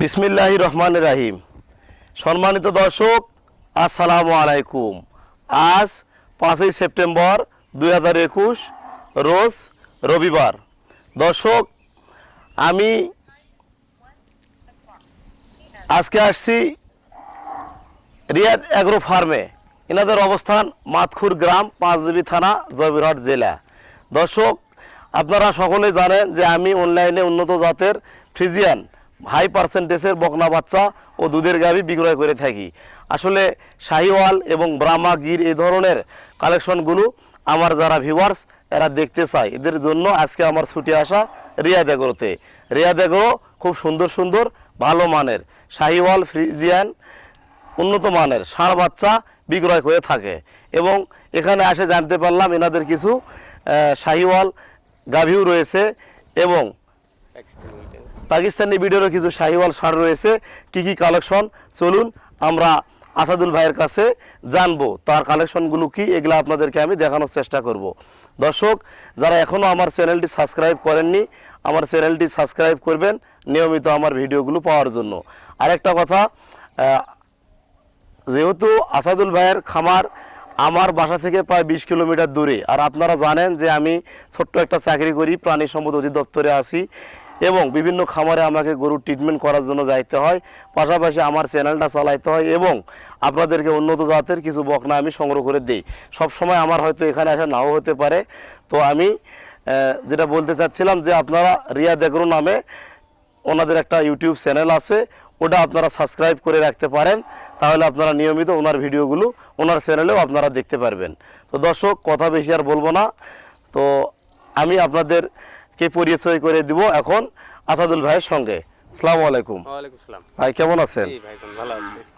বিসমিল্লাহ রহমান রাহিম। সম্মানিত দর্শক, আসসালামু আলাইকুম। আজ পাঁচই সেপ্টেম্বর দুই হাজার একুশ, রোজ রবিবার। দর্শক, আমি আজকে আসছি রিয়াদ অ্যাগ্রো ফার্মে। এনাদের অবস্থান মাতখুর গ্রাম পাঁচদেবী থানা, জয়পুরহাট জেলা। দর্শক, আপনারা সকলে জানেন যে আমি অনলাইনে উন্নত জাতের ফ্রিজিয়ান হাই পার্সেন্টেজের বকনা বাচ্চা ও দুধের গাভি বিক্রয় করে থাকি। আসলে শাহিওয়াল এবং ব্রাহ্মা গির এই ধরনের কালেকশনগুলো আমার যারা ভিউয়ার্স এরা দেখতে চায়। এদের জন্য আজকে আমার ছুটি আসা রিয়াদ এগ্রোতে রিয়াদ এগ্রো খুব সুন্দর সুন্দর, ভালো মানের। শাহিওয়াল, ফ্রিজিয়ান, উন্নত মানের ষাঁড় বাচ্চা বিক্রয় করে থাকে। এবং এখানে আসে জানতে পারলাম এনাদের কিছু শাহিওয়াল গাভীও রয়েছে এবং পাকিস্তানি ভিডিওরও কিছু শাহিওয়াল ষাঁড় রয়েছে। কি কি কালেকশন চলুন আমরা আসাদুল ভাইয়ের কাছে জানব। তার কালেকশনগুলো কি, এগুলো আপনাদেরকে আমি দেখানোর চেষ্টা করব। দর্শক, যারা এখনও আমার চ্যানেলটি সাবস্ক্রাইব করেননি, আমার চ্যানেলটি সাবস্ক্রাইব করবেন নিয়মিত আমার ভিডিওগুলো পাওয়ার জন্য। আরেকটা কথা যেহেতু আসাদুল ভাইয়ের খামার আমার বাসা থেকে প্রায় বিশ কিলোমিটার দূরে, আর আপনারা জানেন যে আমি ছোট্ট একটা চাকরি করি, প্রাণী সম্পদ অধিদপ্তরে আছি। এবং বিভিন্ন খামারে আমাকে গরুর ট্রিটমেন্ট করার জন্য যাইতে হয়। পাশাপাশি আমার চ্যানেলটা চালাইতে হয় এবং আপনাদেরকে উন্নত জাতের কিছু বকনা আমি সংগ্রহ করে দিই। সব সময় আমার হয়তো এখানে আসা নাও হতে পারে। তো আমি যেটা বলতে চাচ্ছিলাম যে আপনারা রিয়া দেগরু নামে ওনাদের একটা ইউটিউব চ্যানেল আছে, ওটা আপনারা সাবস্ক্রাইব করে রাখতে পারেন। তাহলে আপনারা নিয়মিত ওনার ভিডিওগুলো ওনার চ্যানেলেও আপনারা দেখতে পারবেন। তো দর্শক, কথা বেশি আর বলব না। তো আমি আপনাদেরকে পরিচয় করে দিব এখন আসাদুল ভাইয়ের সঙ্গে। সালাম আলাইকুম। ভাই কেমন আছেন?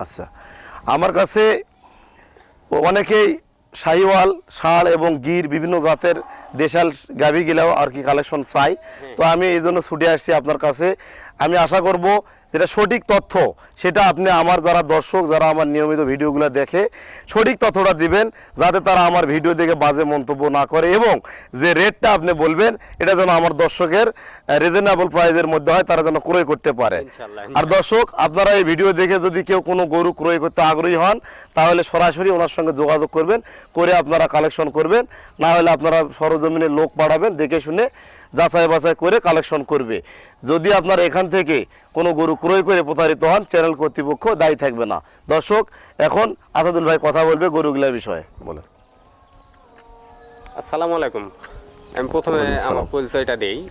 আচ্ছা। আমার কাছে অনেকেই শাহিওয়াল ষাঁড় এবং গির বিভিন্ন জাতের দেশাল গাভী গিলাও আর কি কালেকশন চাই। তো আমি এই জন্য ছুটে আসছি আপনার কাছে। আমি আশা করব যেটা সঠিক তথ্য সেটা আপনি আমার যারা দর্শক যারা আমার নিয়মিত ভিডিওগুলো দেখে সঠিক তথ্যটা দিবেন যাতে তারা আমার ভিডিও দেখে বাজে মন্তব্য না করে এবং যে রেটটা আপনি বলবেন এটা যেন আমার দর্শকের রিজনেবল প্রাইজের মধ্যে হয় তারা যেন ক্রয় করতে পারে। আর দর্শক আপনারা এই ভিডিও দেখে যদি কেউ কোনো গরু ক্রয় করতে আগ্রহী হন তাহলে সরাসরি ওনার সঙ্গে যোগাযোগ করবেন করে আপনারা কালেকশন করবেন না হলে আপনারা সরজমিনে লোক পাঠাবেন দেখে শুনে যাচাই বাছাই করে কালেকশন করবে। যদি আপনার এখান থেকে কোনো গরু ক্রয় করে প্রতারিত হন চ্যানেল কর্তৃপক্ষ দায়ী থাকবে না। দর্শক এখন আসাদুল ভাই কথা বলবে গরুগুলার বিষয়ে। বলেন। আসসালামু আলাইকুম। আমি প্রথমে আমার পরিচয়টা দেই।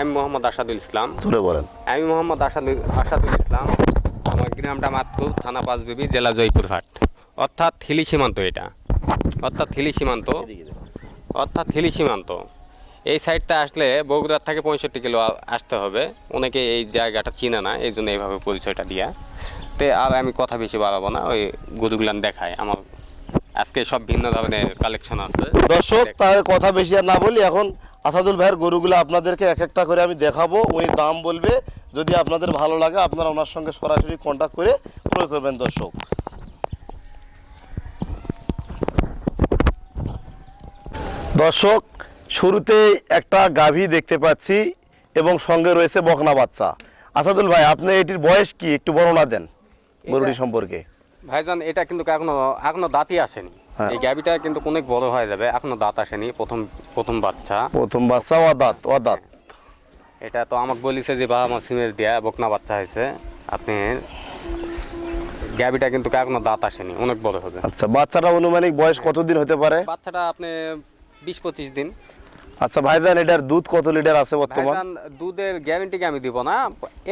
আমি মোহাম্মদ আসাদুল ইসলাম। বলেন। আমি মোহাম্মদ আসাদুল আসাদুল ইসলাম। আমার গ্রামটা মাতপুর থানা পাঁচবিবি জেলা জয়পুরহাট। অর্থাৎ হিলি সীমান্ত এটা। অর্থাৎ হিলি সীমান্ত। অর্থাৎ হিলি সীমান্ত। এই সাইডটা আসলে বগুড়ার থেকে পঁয়ষট্টি কিলো আসতে হবে। অনেকে এই জায়গাটা চিনে না এই জন্য এইভাবে পরিচয়টা দিয়া। তে আর আমি কথা বেশি বাড়াবো না ওই গরুগুলান দেখায়। আমার আজকে সব ভিন্ন ধরনের কালেকশন আছে। দর্শক তাহলে কথা বেশি আর না বলি এখন আসাদুল ভাইয়ের গরুগুলো আপনাদেরকে এক একটা করে আমি দেখাবো উনি দাম বলবে। যদি আপনাদের ভালো লাগে আপনারা ওনার সঙ্গে সরাসরি কন্ট্যাক্ট করে ক্রয় করবেন দর্শক। দর্শক শুরুতে একটা গাভী দেখতে পাচ্ছি এবং সঙ্গে রয়েছে বকনা বাচ্চা। আসাদুল ভাই আপনি এটির বয়স কি? একটু বর্ণনা দেন গরুটি সম্পর্কে। ভাইজান এটা কিন্তু এখনও এখনও দাঁতই আসেনি। হ্যাঁ। এই গাবিটা কিন্তু অনেক বড় হয়ে যাবে। এখনও দাঁত আসেনি প্রথম প্রথম বাচ্চা। প্রথম বাচ্চা অদাত অদাত এটা তো আমাকে বলিছে যে বাবা আমার সিমের দিয়া বকনা বাচ্চা হয়েছে। আপনি গাবিটা কিন্তু এখনও দাঁত আসেনি অনেক বড় হবে। আচ্ছা বাচ্চাটা অনুমানিক বয়স কতদিন হতে পারে? বাচ্চাটা আপনি বিশ পঁচিশ দিন। আচ্ছা ভাইজান এটার দুধ কত লিটার আছে বর্তমান? দুধের গ্যারেন্টিকে আমি দিব না?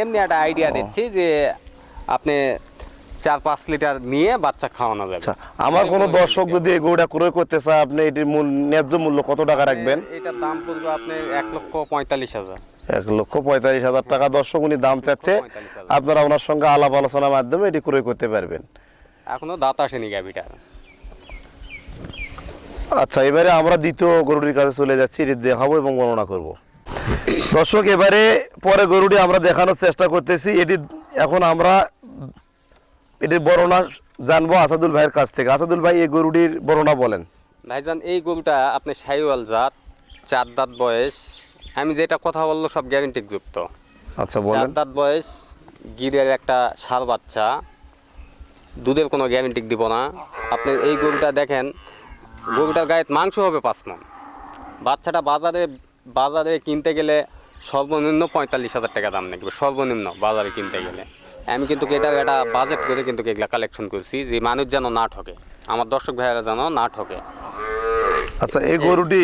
এমনি একটা আইডিয়া দিচ্ছি যে আপনি চার পাঁচ লিটার নিয়ে বাচ্চা খাওয়ানো যাবে। আচ্ছা আমার কোনো দর্শক যদি এই গরুটা ক্রয় করতে চায় আপনি এটির মূল ন্যায্য মূল্য কত টাকা রাখবেন? এটার দাম পড়বে আপনি এক লক্ষ পঁয়তাল্লিশ হাজার। এক লক্ষ পঁয়তাল্লিশ হাজার টাকা। দর্শক উনি দাম চাচ্ছে। 45,000 আপনারা ওনার সঙ্গে আলাপ আলোচনার মাধ্যমে এটি ক্রয় করতে পারবেন। এখনও দাঁত আসেনি গাবিটা আচ্ছা এবারে আমরা দ্বিতীয় গরুটির কাছে চলে যাচ্ছি এটি দেখাবো এবং বর্ণনা করব। দর্শক এবারে পরে গরুটি আমরা দেখানোর চেষ্টা করতেছি। এটি এখন আমরা এটির বর্ণনা জানব আসাদুল ভাইয়ের কাছ থেকে। আসাদুল ভাই এই গরুটির বর্ণনা বলেন। ভাইজান এই গরুটা আপনি সাইওয়াল জাত চার দাঁত বয়স। আমি যেটা কথা বলল সব গ্যারেন্টি যুক্ত। আচ্ছা চার দাঁত বয়স গিরের একটা সার বাচ্চা। দুধের কোনো গ্যারেন্টি দিব না। আপনি এই গরুটা দেখেন গরুটার গায়ে মাংস হবে পাঁচ মন বাচ্চাটা বাজারে বাজারে কিনতে গেলে সর্বনিম্ন পঁয়তাল্লিশ হাজার টাকা দাম নাকি সর্বনিম্ন বাজারে কিনতে গেলে। আমি কিন্তু এটা একটা বাজেট করে কিন্তু এগুলা কালেকশন করছি যে মানুষ যেন না ঠকে আমার দর্শক ভাইয়েরা যেন না ঠকে। আচ্ছা এই গরুটি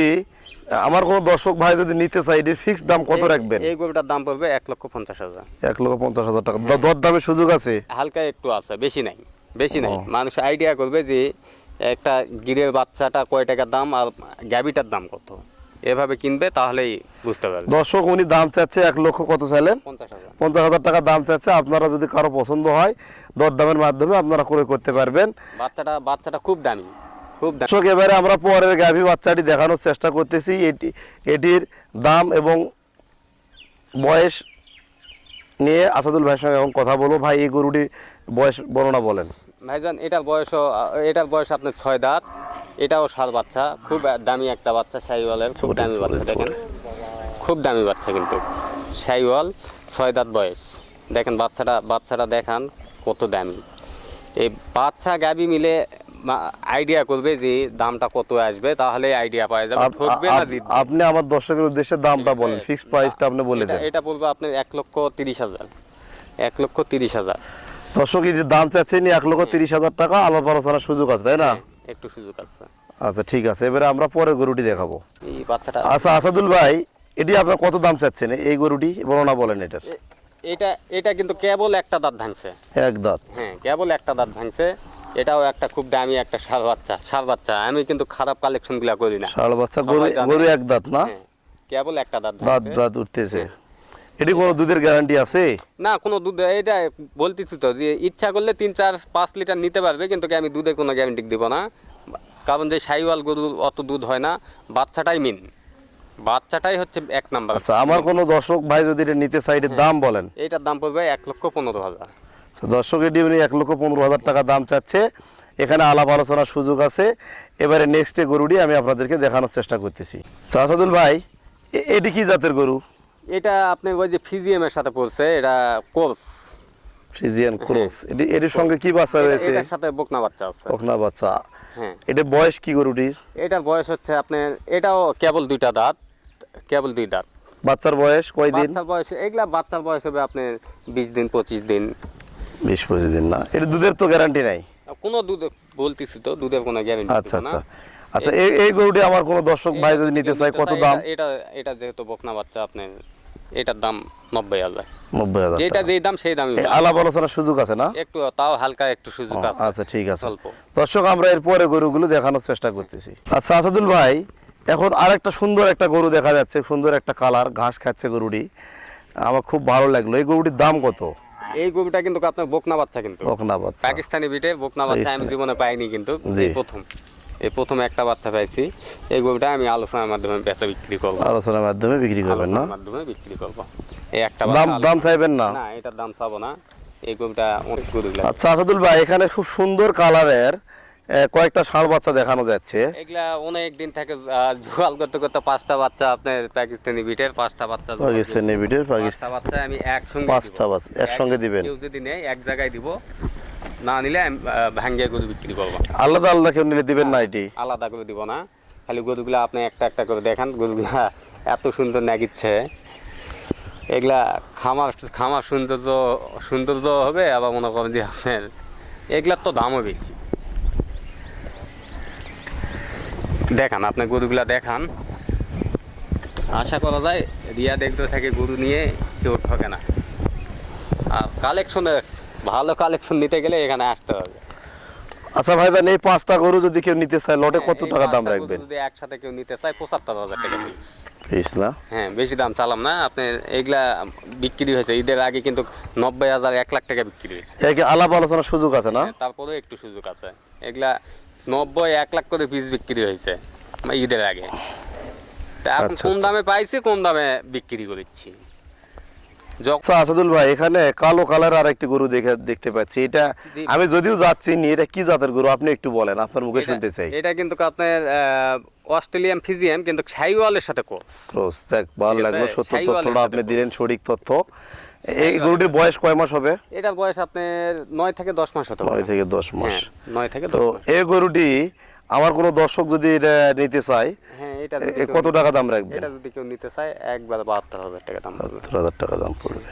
আমার কোনো দর্শক ভাই যদি নিতে চাই এটির ফিক্স দাম কত রাখবেন? এই গরুটার দাম পড়বে এক লক্ষ পঞ্চাশ হাজার। এক লক্ষ পঞ্চাশ হাজার টাকা। দর দামের সুযোগ আছে? হালকা একটু আছে বেশি নাই বেশি নাই। মানুষ আইডিয়া করবে যে একটা গিরের বাচ্চাটা কয় টাকার দাম আর গ্যাবিটার দাম কত? এভাবে কিনবে তাহলেই বুঝতে পারবে। দর্শক উনি দাম চাচ্ছে এক লক্ষ কত চাইলেন? পঞ্চাশ হাজার। টাকা দাম চাচ্ছে। আপনারা যদি কারও পছন্দ হয় দর দামের মাধ্যমে আপনারা ক্রয় করতে পারবেন। বাচ্চাটা বাচ্চাটা খুব দামি খুব দর্শক এবারে আমরা পরের গাভী বাচ্চাটি দেখানোর চেষ্টা করতেছি। এটি এটির দাম এবং বয়স নিয়ে আসাদুল ভাইয়ের সঙ্গে এখন কথা বলব। ভাই এই গরুটির বয়স বর্ণনা বলেন। ভাইজান এটার বয়সও এটার বয়স আপনার ছয় দাঁত। এটাও সাত বাচ্চা খুব দামি একটা বাচ্চা সাইওয়ালের খুব দামি বাচ্চা দেখেন। খুব দামি বাচ্চা কিন্তু। সাইওয়াল ছয় দাঁত বয়স। দেখেন বাচ্চাটা বাচ্চাটা দেখান কত দামি। এই বাচ্চা গাবি মিলে আইডিয়া করবে যে দামটা কত আসবে তাহলে আইডিয়া পাওয়া যাবে। ঠকবে না জিতবে আপনি আমার দর্শকের উদ্দেশ্যে দামটা বলেন ফিক্স প্রাইসটা আপনি বলে দেন। এটা আপনার এক লক্ষ তিরিশ হাজার। এক লক্ষ তিরিশ হাজার। দর্শক দাম চাচ্ছেন এক লক্ষ তিরিশ হাজার টাকা আলোচনার সুযোগ আছে তাই না? একটু সুযোগ আছে। আচ্ছা ঠিক আছে এবারে আমরা পরের গরুটি দেখাবো। এই বাচ্চাটা আচ্ছা আসাদুল ভাই এটি আপনার কত দাম চাচ্ছেন? এই গরুটি বর্ণনা বলেন এটার। এটা এটা কিন্তু কেবল একটা দাঁত ভাঙছে। এক দাঁত। হ্যাঁ কেবল একটা দাঁত ভাঙছে। এটাও একটা খুব দামি একটা সার বাচ্চা। সার বাচ্চা আমি কিন্তু খারাপ কালেকশনগুলা করি না। ষাড় বাচ্চা গরু গরু এক দাঁত না? হ্যাঁ, কেবল একটা দাঁত দাঁত দাঁত উঠতেছে। এটি কোনো দুধের গ্যারান্টি আছে? না কোনো দুধ এটা বলতেছি তো যে ইচ্ছা করলে তিন চার পাঁচ লিটার নিতে পারবে কিন্তু কি আমি দুধের কোনো গ্যারান্টি দিব না? কারণ যে সাইওয়াল গরু অত দুধ হয় না বাচ্চাটাই মিন বাচ্চাটাই হচ্ছে এক নাম্বার আচ্ছা আমার কোনো দর্শক ভাই যদি এটা নিতে চাই এটির দাম বলেন। এইটার দাম পড়বে এক লক্ষ পনেরো হাজার। দর্শক এটি উনি এক লক্ষ পনেরো হাজার টাকা দাম চাচ্ছে। এখানে আলাপ আলোচনার সুযোগ আছে। এবারে নেক্সট গরুটি আমি আপনাদেরকে দেখানোর চেষ্টা করতেছি। আচ্ছা, আসাদুল ভাই এটি কি জাতের গরু? এটা আপনি ওই যে ফিজিএমের সাথে পড়ছে এটা কোর্স ফ্রিজিয়ান ক্রস এটি এটির সঙ্গে কি বাচ্চা রয়েছে? এটার সাথে বকনা বাচ্চা আছে। ওখনা বাচ্চা। হ্যাঁ। এটা বয়স কি গরুটির? এটার বয়স হচ্ছে আপনার এটাও কেবল দুইটা দাঁত। কেবল দুই দাঁত। বাচ্চার বয়স কয়দিন? বাচ্চার বয়স এগুলা বাচ্চার বয়স হবে আপনার বিশ দিন পঁচিশ দিন। বিশ পঁচিশ দিন না। এটা দুধের তো গ্যারান্টি নাই। কোনো দুধ বলতেছি তো দুধের কোনো গ্যারান্টি আচ্ছা আচ্ছা। আচ্ছা এই এই গরুটি আমার কোনো দর্শক ভাই যদি নিতে চায় কত দাম? এটা এটা যেহেতু বকনা বাচ্চা আপনার এটার দাম নব্বই হাজার। নব্বই হাজার যেটা। যেই দাম সেই দাম আলাপ আলোচনার সুযোগ আছে না? একটু তাও হালকা একটু সুযোগ আছে। আচ্ছা ঠিক আছে। দর্শক আমরা এর পরে গরুগুলো দেখানোর চেষ্টা করতেছি। আচ্ছা আসাদুল ভাই এখন আরেকটা সুন্দর একটা গরু দেখা যাচ্ছে সুন্দর একটা কালার ঘাস খাচ্ছে গরুটি। আমার খুব ভালো লাগল। এই গরুটির দাম কত? এই গরুটা কিন্তু আপনার বকনা বাচ্চা কিন্তু। বকনা বাচ্চা। পাকিস্তানি বিটে বকনা বাচ্চা আমি জীবনে পাইনি কিন্তু এই প্রথম। এই প্রথম একটা বাচ্চা পাইছি। এই গরুটা আমি আলোচনার মাধ্যমে বেচা বিক্রি করব। আলোচনার মাধ্যমে বিক্রি করবেন না? মাধ্যমে বিক্রি করব। এই একটা দাম দাম চাইবেন না? না এটার দাম চাবো না। এই গরুটা অনেক গরু আচ্ছা আসাদুল ভাই এখানে খুব সুন্দর কালারের কয়েকটা ষাঁড় বাচ্চা দেখানো যাচ্ছে। এগুলা অনেক দিন থেকে জোয়াল করতে করতে পাঁচটা বাচ্চা আপনার পাকিস্তানি বিটের পাঁচটা বাচ্চা পাকিস্তানি বিটের পাঁচটা বাচ্চা আমি একসঙ্গে পাঁচটা বাচ্চা একসঙ্গে এক- দিবেন? কেউ যদি নেয় এক জায়গায় দিব। না নিলে আমি আহ, ভাঙ্গিয়ে গরু বিক্রি করব। আলাদা আলাদা কেউ নিলে দিবেন না এটি? আলাদা করে দিব না। খালি গরুগুলা আপনি একটা একটা করে দেখান গরুগুলা এত সুন্দর নাগিচ্ছে। এগুলা খামার খামার সৌন্দর্য সৌন্দর্য হবে আবার মনে করেন যে আপনার এগুলার তো দামও বেশি। দেখান আপনি গরুগুলা দেখান। আশা করা যায় রিয়া দেখতে থাকে গরু নিয়ে কেউ ঠকে না। আর কালেকশনে ভালো কালেকশন নিতে গেলে এখানে আসতে হবে। আচ্ছা ভাই জান এই পাঁচটা গরু যদি কেউ নিতে চায় লটে কত টাকা দাম রাখবেন? যদি একসাথে কেউ নিতে চায় পঁচাত্তর হাজার টাকা পিস পিস না? হ্যাঁ বেশি দাম চালাম না। আপনি এগুলা বিক্রি হয়েছে। ঈদের আগে কিন্তু নব্বই হাজার এক লাখ টাকা বিক্রি হয়েছে। আলাপ আলোচনার সুযোগ আছে না? হ্যাঁ, তারপরেও একটু সুযোগ আছে। এগুলা নব্বই এক লাখ করে পিস বিক্রি হয়েছে ঈদের আগে। তা এখন আচ্ছা, কোন আচ্ছা। দামে পাইছি কোন দামে বিক্রি করেছি আচ্ছা আসাদুল ভাই এখানে কালো কালার আর একটি গরু দেখে দেখতে পাচ্ছি। এটা আমি যদিও যাচ্ছি নি এটা কি জাতের গরু? আপনি একটু বলেন আপনার মুখে শুনতে চাই। এটা কিন্তু আপনার অস্ট্রেলিয়ান ফিজিয়ান কিন্তু সাইওয়ালের সাথে ক্রস ক্রস ভালো লাগল সত্য তথ্যটা আপনি দিলেন সঠিক তথ্য। এই গরুটির বয়স কয় মাস হবে? এটার বয়স আপনার নয় থেকে দশ মাস হতে নয় থেকে দশ মাস। হ্যাঁ নয় থেকে তো এই গরুটি আমার কোনো দর্শক যদি এটা নিতে চায় হ্যাঁ কত টাকা দাম রাখবেন? এটা যদি কেউ নিতে চায় একবার বাহাত্তর হাজার টাকা দাম পড়বে। সত্তর হাজার টাকা দাম পড়বে।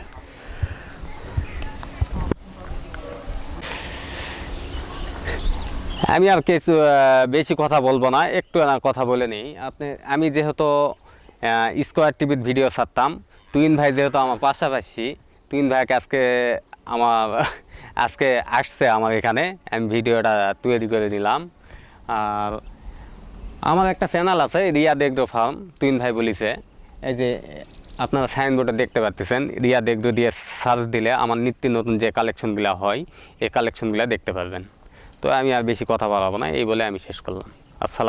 আমি আর কিছু বেশি কথা বলব না একটু না কথা বলে নিই। আপনি আমি যেহেতু স্কোয়ার টিভির ভিডিও ছাড়তাম তুইন ভাই যেহেতু আমার পাশাপাশি তুইন ভাইকে আজকে আমার, আজকে আসছে আমার এখানে। আমি ভিডিওটা তৈরি করে নিলাম আর আমার একটা চ্যানেল আছে রিয়া দেগডো ফার্ম তিন ভাই বলিছে। এই যে, আপনারা সাইনবোর্ডে দেখতে পাচ্ছেন রিয়া দেগডো দিয়ে সার্চ দিলে আমার নিত্য নতুন যে কালেকশনগুলো হয়, এই কালেকশনগুলো দেখতে পারবেন। তো আমি আর বেশি কথা বলাবো না, এই বলে আমি শেষ করলাম। আসসালাম